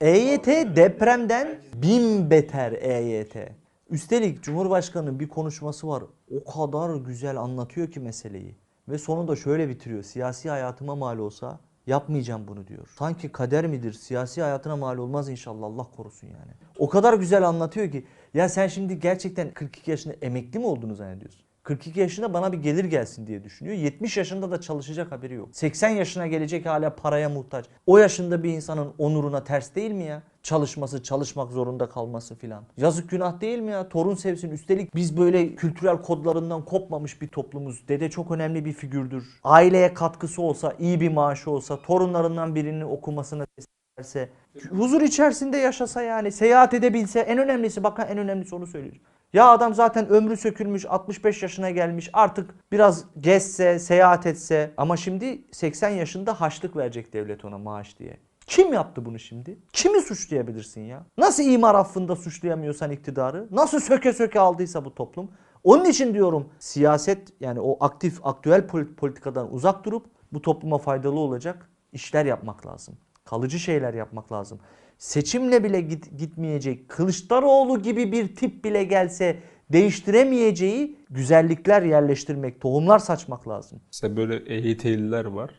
EYT depremden bin beter EYT. Üstelik Cumhurbaşkanı'nın bir konuşması var. O kadar güzel anlatıyor ki meseleyi. Ve sonunda şöyle bitiriyor. Siyasi hayatıma mal olsa yapmayacağım bunu diyor. Sanki kader midir? Siyasi hayatına mal olmaz inşallah Allah korusun yani. O kadar güzel anlatıyor ki. Ya sen şimdi gerçekten 42 yaşında emekli mi olduğunu zannediyorsun? 42 yaşında bana bir gelir gelsin diye düşünüyor. 70 yaşında da çalışacak haberi yok. 80 yaşına gelecek hala paraya muhtaç. O yaşında bir insanın onuruna ters değil mi ya? Çalışması, çalışmak zorunda kalması filan. Yazık günah değil mi ya? Torun sevsin. Üstelik biz böyle kültürel kodlarından kopmamış bir toplumuz. Dede çok önemli bir figürdür. Aileye katkısı olsa, iyi bir maaşı olsa, torunlarından birinin okumasını verse, huzur içerisinde yaşasa yani, seyahat edebilse en önemlisi bakın en önemlisi onu söylüyorum. Ya adam zaten ömrü sökülmüş 65 yaşına gelmiş artık biraz gezse seyahat etse ama şimdi 80 yaşında haçlık verecek devlet ona maaş diye. Kim yaptı bunu şimdi? Kimi suçlayabilirsin ya? Nasıl imar affında suçlayamıyorsan iktidarı? Nasıl söke söke aldıysa bu toplum? Onun için diyorum siyaset yani o aktif aktüel polit- politikadan uzak durup bu topluma faydalı olacak işler yapmak lazım. Kalıcı şeyler yapmak lazım. Seçimle bile git, gitmeyecek Kılıçdaroğlu gibi bir tip bile gelse değiştiremeyeceği güzellikler yerleştirmek, tohumlar saçmak lazım. Mesela böyle EYT'liler var.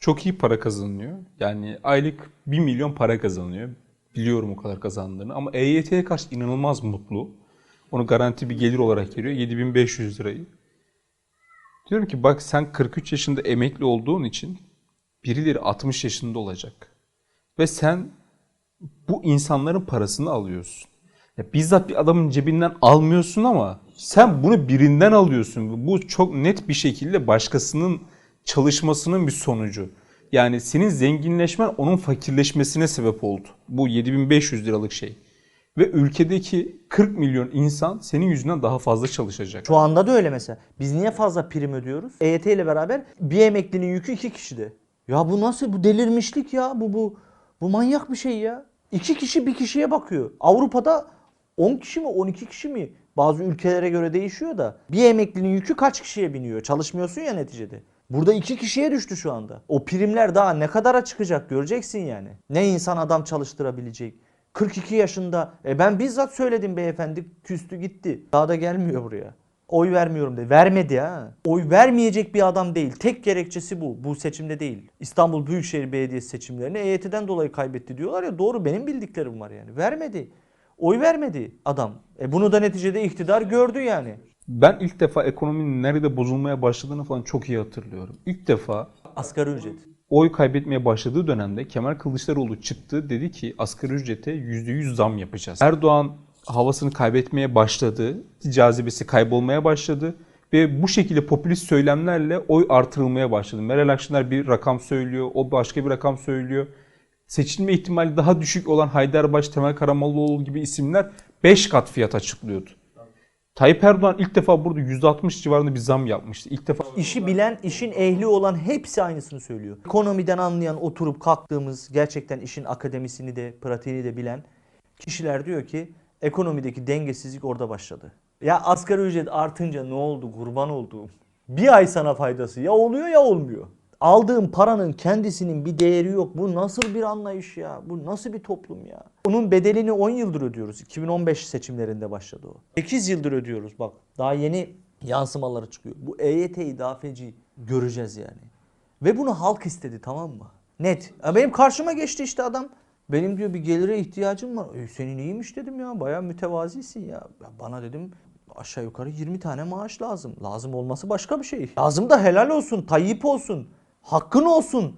Çok iyi para kazanıyor. Yani aylık 1 milyon para kazanıyor. Biliyorum o kadar kazandığını ama EYT'ye karşı inanılmaz mutlu. Onu garanti bir gelir olarak geliyor. 7500 lirayı. Diyorum ki bak sen 43 yaşında emekli olduğun için birileri 60 yaşında olacak. Ve sen bu insanların parasını alıyorsun. Ya bizzat bir adamın cebinden almıyorsun ama sen bunu birinden alıyorsun. Bu çok net bir şekilde başkasının çalışmasının bir sonucu. Yani senin zenginleşmen onun fakirleşmesine sebep oldu. Bu 7500 liralık şey. Ve ülkedeki 40 milyon insan senin yüzünden daha fazla çalışacak. Şu anda da öyle mesela. Biz niye fazla prim ödüyoruz? EYT ile beraber bir emeklinin yükü iki kişide. Ya bu nasıl? Bu delirmişlik ya. Bu bu bu manyak bir şey ya. İki kişi bir kişiye bakıyor. Avrupa'da 10 kişi mi 12 kişi mi? Bazı ülkelere göre değişiyor da. Bir emeklinin yükü kaç kişiye biniyor? Çalışmıyorsun ya neticede. Burada iki kişiye düştü şu anda. O primler daha ne kadara çıkacak göreceksin yani. Ne insan adam çalıştırabilecek. 42 yaşında. E ben bizzat söyledim beyefendi küstü gitti. Daha da gelmiyor buraya. Oy vermiyorum dedi. Vermedi ha. Oy vermeyecek bir adam değil. Tek gerekçesi bu. Bu seçimde değil. İstanbul Büyükşehir Belediyesi seçimlerini EYT'den dolayı kaybetti diyorlar ya. Doğru benim bildiklerim var yani. Vermedi. Oy vermedi adam. E bunu da neticede iktidar gördü yani. Ben ilk defa ekonominin nerede bozulmaya başladığını falan çok iyi hatırlıyorum. İlk defa Asgari ücret. oy kaybetmeye başladığı dönemde Kemal Kılıçdaroğlu çıktı dedi ki asgari ücrete %100 zam yapacağız. Erdoğan havasını kaybetmeye başladı, cazibesi kaybolmaya başladı ve bu şekilde popülist söylemlerle oy artırılmaya başladı. Meral Akşener bir rakam söylüyor, o başka bir rakam söylüyor. Seçilme ihtimali daha düşük olan Haydarbaş, Temel Karamollaoğlu gibi isimler 5 kat fiyat açıklıyordu. Tayyip Erdoğan ilk defa burada %60 civarında bir zam yapmıştı. İlk defa İşi bilen, işin ehli olan hepsi aynısını söylüyor. Ekonomiden anlayan, oturup kalktığımız, gerçekten işin akademisini de, pratiğini de bilen kişiler diyor ki ekonomideki dengesizlik orada başladı. Ya asgari ücret artınca ne oldu kurban olduğum? Bir ay sana faydası ya oluyor ya olmuyor. Aldığın paranın kendisinin bir değeri yok. Bu nasıl bir anlayış ya? Bu nasıl bir toplum ya? Onun bedelini 10 yıldır ödüyoruz. 2015 seçimlerinde başladı o. 8 yıldır ödüyoruz bak. Daha yeni yansımaları çıkıyor. Bu EYT'yi daha feci göreceğiz yani. Ve bunu halk istedi tamam mı? Net. Benim karşıma geçti işte adam. Benim diyor bir gelire ihtiyacım var. E, senin iyiymiş dedim ya. Bayağı mütevazisin ya. Ya Bana dedim aşağı yukarı 20 tane maaş lazım. Lazım olması başka bir şey. Lazım da helal olsun, Tayyip olsun. Hakkın olsun.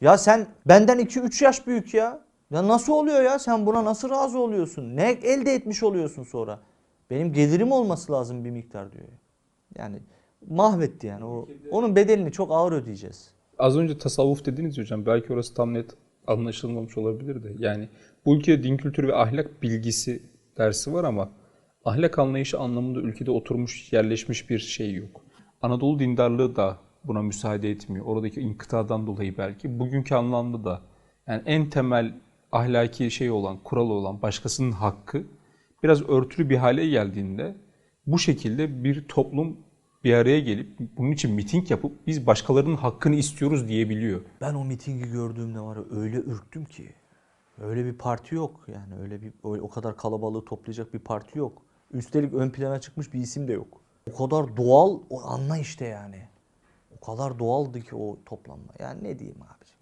Ya sen benden 2-3 yaş büyük ya. Ya nasıl oluyor ya? Sen buna nasıl razı oluyorsun? Ne elde etmiş oluyorsun sonra? Benim gelirim olması lazım bir miktar diyor. Yani mahvetti yani. O, onun bedelini çok ağır ödeyeceğiz. Az önce tasavvuf dediniz hocam. Belki orası tam net anlaşılmamış olabilir de. Yani bu ülkede din kültürü ve ahlak bilgisi dersi var ama ahlak anlayışı anlamında ülkede oturmuş, yerleşmiş bir şey yok. Anadolu dindarlığı da buna müsaade etmiyor. Oradaki inkıtadan dolayı belki. Bugünkü anlamda da yani en temel ahlaki şey olan, kuralı olan başkasının hakkı biraz örtülü bir hale geldiğinde bu şekilde bir toplum bir araya gelip bunun için miting yapıp biz başkalarının hakkını istiyoruz diyebiliyor. Ben o mitingi gördüğümde var ya öyle ürktüm ki. Öyle bir parti yok yani öyle bir öyle o kadar kalabalığı toplayacak bir parti yok. Üstelik ön plana çıkmış bir isim de yok. O kadar doğal o anla işte yani. O kadar doğaldı ki o toplanma. Yani ne diyeyim abiciğim.